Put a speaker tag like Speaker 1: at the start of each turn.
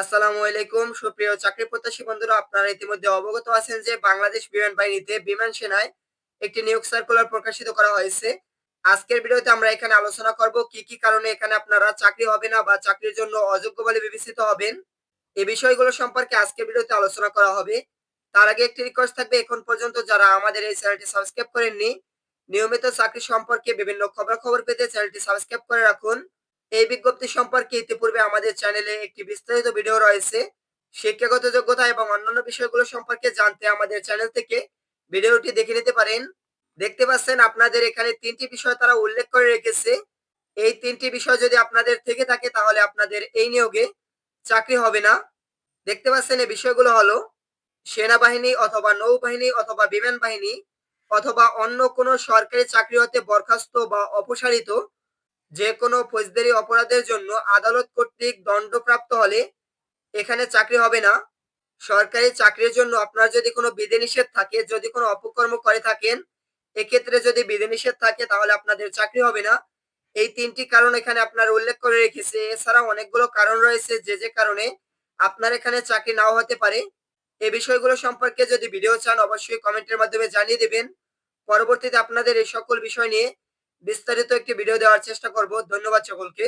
Speaker 1: আসসালামু আলাইকুম। সুপ্রিয় চাকরি প্রত্যাশী বন্ধুরা, আপনারা ইতিমধ্যে অবগত আছেন যে বাংলাদেশ বিমান বাহিনীতে বিমান সেনায় একটি নিয়োগ সার্কুলার প্রকাশিত করা হয়েছে। আজকের ভিডিওতে আমরা এখানে আলোচনা করব কি কি কারণে এখানে আপনারা চাকরি হবে না বা চাকরির জন্য অযোগ্য বলে বিবেচিত হবেন। এই বিষয়গুলো সম্পর্কে আজকের ভিডিওতে আলোচনা করা হবে। তার আগে একটি রিকোয়েস্ট থাকবে, এখন পর্যন্ত যারা আমাদের এই চ্যানেলটি সাবস্ক্রাইব করেননি, নিয়মিত চাকরি সম্পর্কে বিভিন্ন খবর খবর পেতে চ্যানেলটি সাবস্ক্রাইব করে রাখুন। এই বিজ্ঞপ্তি সম্পর্কে ইতিপূর্বে আমাদের চ্যানেলে একটি বিস্তারিত ভিডিও রয়েছে। শিক্ষাগত যোগ্যতা এবং অন্যান্য বিষয়গুলো সম্পর্কে জানতে আমাদের চ্যানেল থেকে ভিডিওটি দেখে নিতে পারেন। দেখতে পাচ্ছেন, আপনাদের এখানে তিনটি বিষয় তারা উল্লেখ করে রেখেছে। এই তিনটি বিষয় যদি আপনাদের থেকে থাকে, তাহলে আপনাদের এই নিয়োগে চাকরি হবে না। দেখতে পাচ্ছেন, এই বিষয়গুলো হলো সেনাবাহিনী অথবা নৌবাহিনী অথবা বিমান বাহিনী অথবা অন্য কোনো সরকারি চাকরি হতে বরখাস্ত বা অপসারিত যে কোনো ফৌজদারি অপরাধের জন্য আদালত কর্তৃক দণ্ডপ্রাপ্ত হলে এখানে চাকরি হবে না। সরকারি চাকরির জন্য আপনার যদি কোনো বিধিনিষেধ থাকে, যদি কোনো অপকর্ম করে থাকেন, এক্ষেত্রে যদি বিধিনিষেধ থাকে তাহলে আপনাদের চাকরি হবে না। এই তিনটি কারণ এখানে আপনার উল্লেখ করে রেখেছে। এছাড়াও অনেকগুলো কারণ রয়েছে যে যে কারণে আপনার এখানে চাকরি নাও হতে পারে। এই বিষয়গুলো সম্পর্কে যদি ভিডিও চান, অবশ্যই কমেন্টের মাধ্যমে জানিয়ে দেবেন। পরবর্তীতে আপনাদের এই সকল বিষয় নিয়ে বিস্তারিত একটি ভিডিও দেওয়ার চেষ্টা করব। ধন্যবাদ সকলকে।